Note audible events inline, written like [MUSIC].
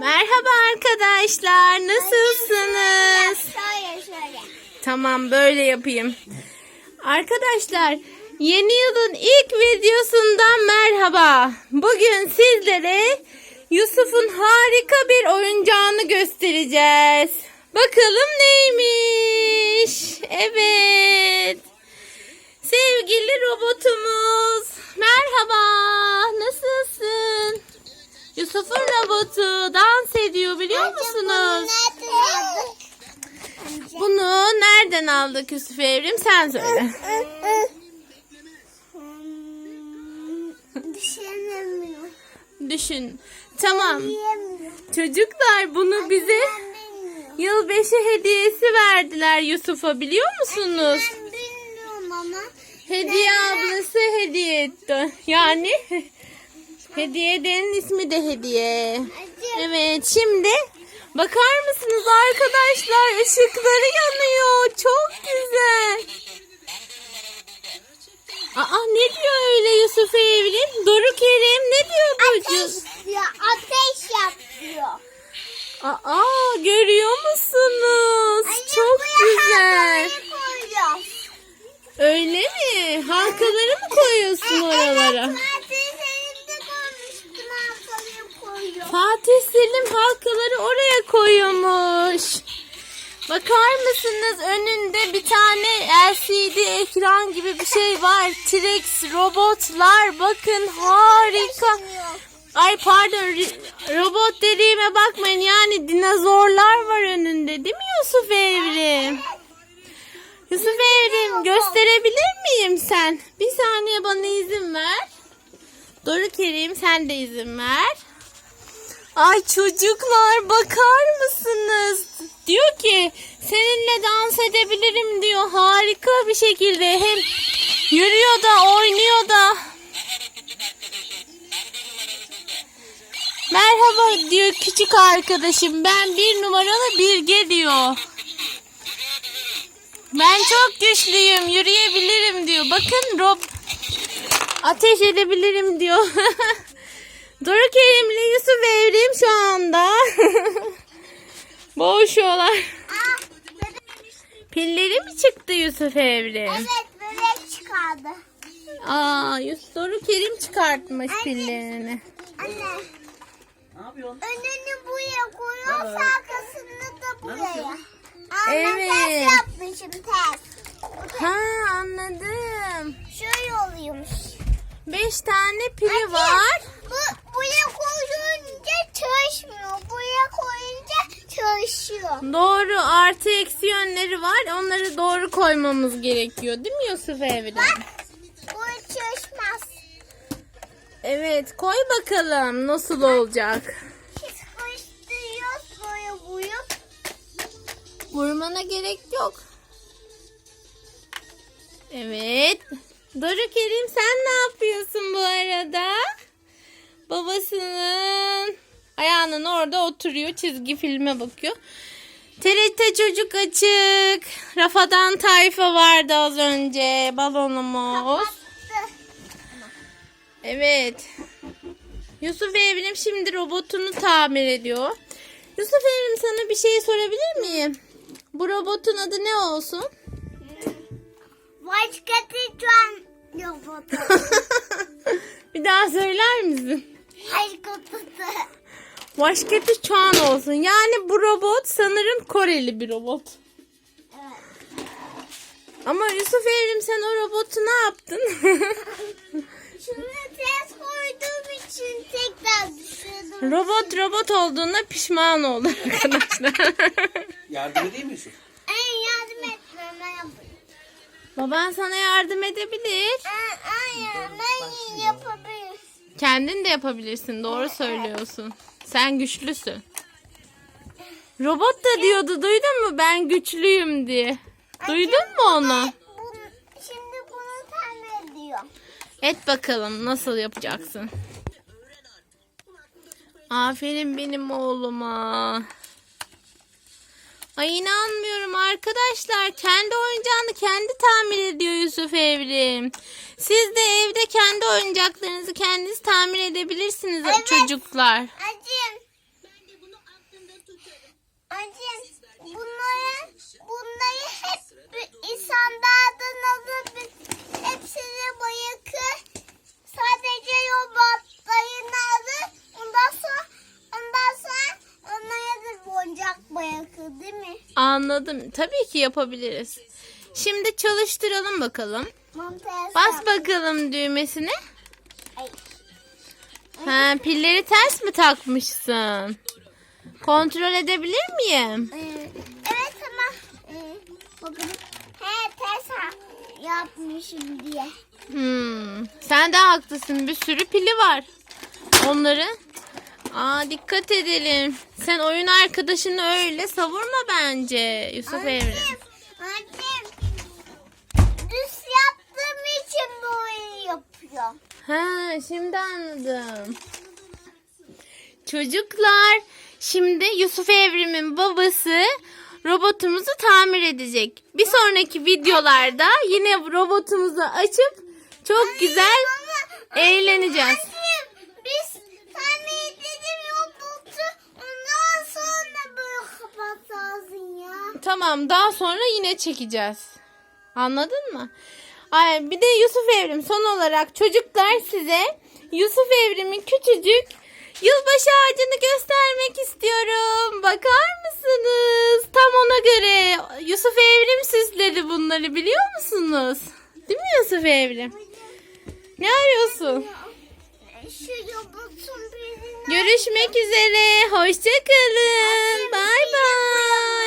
Merhaba arkadaşlar. Nasılsınız? Şöyle şöyle. Tamam böyle yapayım. Arkadaşlar yeni yılın ilk videosundan merhaba. Bugün sizlere Yusuf'un harika bir oyuncağını göstereceğiz. Bakalım neymiş? Evet. Sevgili robotumuz. Aldık Yusuf Evrim? Sen söyle. Düşünemiyorum. Düşün. Tamam. Çocuklar bunu bize bilmiyorum. yılbaşı hediyesi verdiler Yusuf'a biliyor musunuz? Ben bilmiyorum ama. Hediye ablası hediye etti. Yani [LAUGHS] hediye edenin ismi de hediye. Evet şimdi bakar mısınız arkadaşlar ışıkları yanıyor. Çok güzel. Aa ne diyor öyle Yusuf Evrim? Doruk Kerem ne diyor bu Ateş ya ateş yapıyor. Aa görüyor musunuz? Anne, Çok güzel. Öyle mi? Halkaları mı koyuyorsun oralara? Evet, Fatih Selim halkaları oraya koyuyormuş. Bakar mısınız önünde bir tane LCD ekran gibi bir şey var. T-Rex robotlar bakın harika. Ay pardon robot dediğime bakmayın yani dinozorlar var önünde değil mi Yusuf Evrim? Yusuf Evrim gösterebilir miyim sen? Bir saniye bana izin ver. Doruk Kerim sen de izin ver. Ay çocuklar bakar mısınız? Diyor ki seninle dans edebilirim diyor. Harika bir şekilde hem yürüyor da oynuyor da. Merhaba diyor küçük arkadaşım. Ben bir numaralı Bilge diyor. Ben çok güçlüyüm, yürüyebilirim diyor. Bakın Rob ateş edebilirim diyor. [LAUGHS] Doruk Erim'le Yusuf Evrim şu anda [LAUGHS] boğuşuyorlar. Aa. Pilleri mi çıktı Yusuf Evrim? Evet bebek çıkardı. Aa, Yusuf Doruk Kerim çıkartmış pillerini. Anne. Ne yapıyorsun? Önünü buraya koyuyoruz arkasını da buraya. Aa, Evet. Ben ters yapmışım ters. Ha anladım. Şöyle oluyormuş. Beş tane pili Anne, var. Bu, buraya koyunca çalışmıyor. Buraya koyunca Doğru artı eksi yönleri var. Onları doğru koymamız gerekiyor değil mi Yusuf Evrim? Bu çalışmaz. Evet koy bakalım nasıl olacak. Biz koşturuyoruz böyle vurup. Vurmana gerek yok. Evet. Doruk Kerim sen ne yapıyorsun bu arada? Babasının ayağının orada oturuyor çizgi filme bakıyor. TRT çocuk açık. Rafadan tayfa vardı az önce. Balonumuz. Evet. Yusuf Evrim şimdi robotunu tamir ediyor. Yusuf Evrim sana bir şey sorabilir miyim? Bu robotun adı ne olsun? Başka titran robotu. bir daha söyler misin? Başka tutu. Başketi Çağan olsun. Yani bu robot sanırım Koreli bir robot. Evet. Ama Yusuf Evrim sen o robotu ne yaptın? [LAUGHS] Şunu ters koyduğum için tekrar düşürdüm. robot robot olduğuna pişman oldu arkadaşlar. [LAUGHS] Yardım edeyim mi Yusuf? En yardım etmeme yapayım. Baban sana yardım edebilir. Hayır ben yapabilirim. Kendin de yapabilirsin. Doğru söylüyorsun. Sen güçlüsün. Robot da diyordu duydun mu ben güçlüyüm diye. Duydun mu onu? Şimdi bunu tamir ediyor. Et bakalım nasıl yapacaksın. Aferin benim oğluma. Ay inanmıyorum arkadaşlar. Kendi oyuncağını kendi tamir ediyor Yusuf Evrim. Siz de evde kendi oyuncaklarınızı kendiniz tamir edebilirsiniz evet. çocuklar. Acım. Ben de bunu aklımda tutarım. Acım. Bunları, bunları hep insan insanlardan Anladım. Tabii ki yapabiliriz. Şimdi çalıştıralım bakalım. Bas bakalım düğmesine. Ay. Ha, pilleri ters mi takmışsın? Kontrol edebilir miyim? Ee, evet ama e, bakalım. He ters yapmışım diye. Hmm, sen de haklısın. Bir sürü pili var. Onların. Aa dikkat edelim. Sen oyun arkadaşını öyle savurma bence Yusuf Emre. Annem. Düz yaptığım için böyle yapıyor. Ha, şimdi anladım. Çocuklar, şimdi Yusuf Evrim'in babası robotumuzu tamir edecek. Bir sonraki videolarda yine robotumuzu açıp çok güzel eğleneceğiz. Annem biz sana dedim robotu ondan sonra böyle kapatsaydın ya. Tamam, daha sonra yine çekeceğiz. Anladın mı? Ay, bir de Yusuf Evrim son olarak çocuklar size Yusuf Evrim'in küçücük yılbaşı ağacını göstermek istiyorum. Bakar mısınız? Tam ona göre Yusuf Evrim süsledi bunları biliyor musunuz? Değil mi Yusuf Evrim? Ne arıyorsun? Görüşmek üzere. Hoşçakalın. Bay bay.